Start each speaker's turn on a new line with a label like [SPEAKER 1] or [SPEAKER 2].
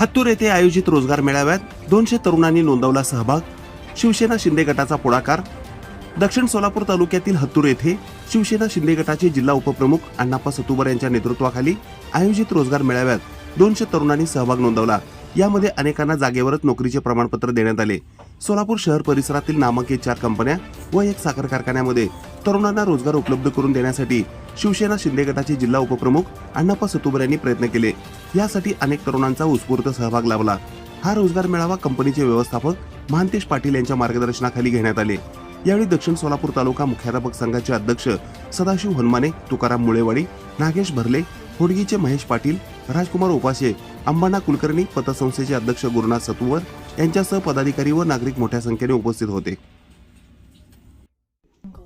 [SPEAKER 1] हत्तूर येथे आयोजित रोजगार मेळाव्यात दोनशे तरुणांनी नोंदवला सहभाग. शिवसेना शिंदे गटाचा पुढाकार. दक्षिण सोलापूर तालुक्यातील हत्तूर येथे शिवसेना शिंदे गटाचे जिल्हा उपप्रमुख अण्णाप्पा सतुबर यांच्या नेतृत्वाखाली आयोजित रोजगार मेळाव्यात दोनशे तरुणांनी सहभाग नोंदवला. यामध्ये अनेकांना जागेवरच नोकरीचे प्रमाणपत्र देण्यात आले. सोलापूर शहर परिसरातील नामांकित चार कंपन्या व एक साखर कारखान्यामध्ये तरुणांना रोजगार उपलब्ध करून देण्यासाठी शिवसेना शिंदे गटाचे जिल्हा उपप्रमुख अण्णाप्पा सतुबर यांनी प्रयत्न केले. यासाठी अनेक तरुणांचा उत्स्फूर्त सहभाग लाभला. हा रोजगार मेळावा कंपनीचे व्यवस्थापक महांतेश पाटील यांच्या मार्गदर्शनाखाली घेण्यात आले. यावेळी दक्षिण सोलापूर तालुका मुख्याध्यापक संघाचे अध्यक्ष सदाशिव हनुमाने तुकाराम मुळेवाडी नागेश भरले होडगीचे महेश पाटील राजकुमार उपासे अंबाना कुलकर्णी पतसंस्थेचे अध्यक्ष गुरुनाथ सतुवर यांच्यासह पदाधिकारी व नागरिक मोठ्या संख्येने उपस्थित होते.